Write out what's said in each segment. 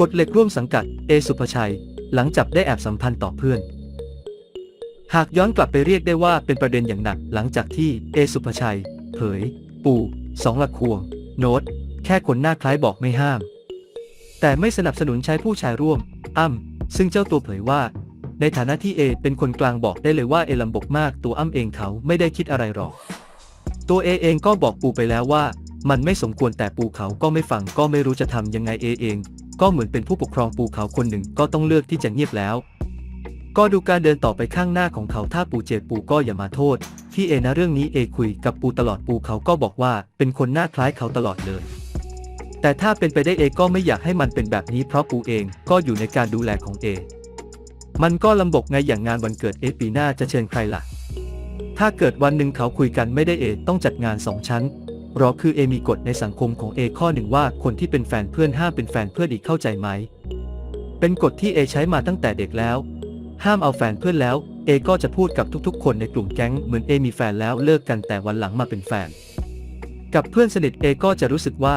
กฎเหล็กร่วมสังกัด เอสุภชัย หลังจับได้แอบสัมพันธ์ต่อเพื่อน หากย้อนกลับไปเรียกได้ว่าเป็นประเด็นอย่างหนักหลังจากที่เอสุภชัย เผย ปู่สองละควง โน้ต แค่คนหน้าคล้ายบอกไม่ห้าม แต่ไม่สนับสนุนใช้ผู้ชายร่วม อ้ำซึ่งเจ้าตัวเผยว่า ในฐานะที่เอเป็นคนกลางบอกได้เลยว่าเอลำบกมากตัวอ้ำเองเขาไม่ได้คิดอะไรหรอก ตัวเอเองก็บอกปู่ไปแล้วว่า มันไม่สมควรแต่ปู่เขาก็ไม่ฟังก็ไม่รู้จะทำยังไงเอเอง ก็เหมือนเป็นผู้ปกครองปูเขาคนหนึ่งก็ต้องเลือกที่จะเงียบแล้ว ก็ดูการเดินต่อไปข้างหน้าของเขาถ้าปูเจ็บปูก็อย่ามาโทษที่เอนะเรื่องนี้เอคุยกับปูตลอดปูเขาก็บอกว่าเป็นคนหน้าคล้ายเขาตลอดเลย แต่ถ้าเป็นไปได้เอก็ไม่อยากให้มันเป็นแบบนี้เพราะปูเองก็อยู่ในการดูแลของเอ มันก็ลำบกไงอย่างงานวันเกิดเอปีหน้าจะเชิญใครล่ะ ถ้าเกิดวันหนึ่งเขาคุยกันไม่ได้เอต้องจัดงานสองชั้น รอคือเอมีกฎในสังคมของเอข้อหนึ่งว่าคนที่เป็นแฟนเพื่อนห้ามเป็นแฟนเพื่อนอีกเข้าใจไหม เป็นกฎที่เอใช้มาตั้งแต่เด็กแล้ว ห้ามเอาแฟนเพื่อนแล้ว เอก็จะพูดกับทุกๆ คนในกลุ่มแก๊งเหมือนเอมีแฟนแล้วเลิกกันแต่วันหลังมาเป็นแฟน กับเพื่อนสนิทเอก็จะรู้สึกว่า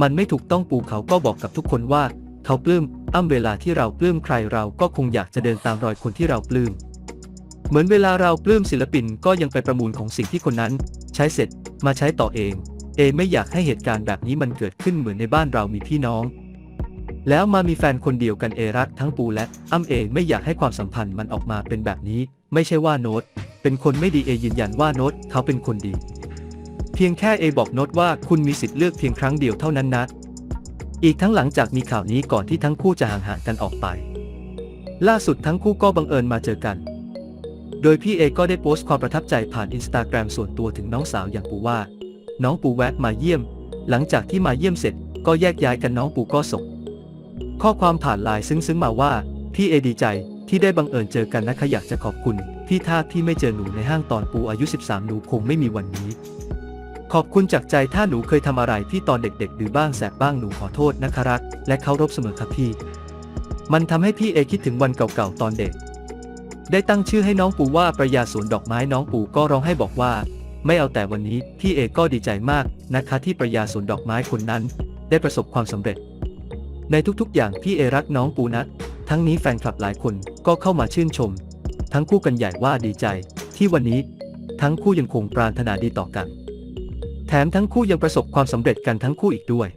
มันไม่ถูกต้องปู่เขาก็บอกกับทุกคนว่า เขาปลื้มอ้ำเวลาที่เราปลื้มใครเราก็คงอยากจะเดินตามรอยคนที่เราปลื้มเหมือนเวลาเราปลื้มศิลปินก็ยังไปประมูลของสิ่งที่คนนั้น ช้เสร็จมาใช้ต่อเอง เอไม่อยากให้เหตุการณ์แบบนี้มันเกิดขึ้นเหมือนในบ้านเรามีพี่น้อง แล้วมามีแฟนคนเดียวกันเอรักทั้งปูและอ้ำเอไม่อยากให้ความสัมพันธ์มันออกมาเป็นแบบนี้ ไม่ใช่ว่าโน้ต เป็นคนไม่ดีเอยืนยันว่าโน้ตเขาเป็นคนดี เพียงแค่เอบอกโน้ตว่าคุณมีสิทธิ์เลือกเพียงครั้งเดียวเท่านั้นนะอีกทั้งหลังจากมีข่าวนี้ก่อนที่ทั้งคู่จะห่างหายกันออกไป ล่าสุดทั้งคู่ก็บังเอิญมาเจอกัน โดยพี่เอก็ได้โพสต์ความประทับใจผ่านอินสตาแกรมส่วนตัวถึงน้องสาวอย่างปูว่า น้องปูแวะมาเยี่ยม หลังจากที่มาเยี่ยมเสร็จ ก็แยกย้ายกันน้องปูก็ส่งข้อความผ่านไลน์ซึ้งๆมาว่า พี่เอดีใจที่ได้บังเอิญเจอกันนะคะอยากจะขอบคุณพี่ท่าที่ไม่เจอหนูในห้างตอนปูอายุ 13 หนูคงไม่มีวันนี้ ขอบคุณจากใจถ้าหนูเคยทำอะไรพี่ตอนเด็กๆ หรือบ้างแสบบ้างหนูขอโทษนะคะรักและเคารพเสมอครับพี่ มันทำให้พี่เอคิดถึงวันเก่าๆตอนเด็ก ได้ตั้งชื่อให้น้องปูว่าประยาสวนดอกไม้น้องปูก็ร้องให้บอกว่า ไม่เอาแต่วันนี้พี่เอก็ดีใจมากนะคะที่ประยาสวนดอกไม้คนนั้น ได้ประสบความสำเร็จ ในทุกๆ อย่างพี่เอรักน้องปูนะ ทั้งนี้แฟนคลับหลายคนก็เข้ามาชื่นชม ทั้งคู่กันใหญ่ว่าดีใจ ที่วันนี้ ทั้งคู่ยังคงปรารถนาดีต่อกัน แถมทั้งคู่ยังประสบความสำเร็จกันทั้งคู่อีกด้วย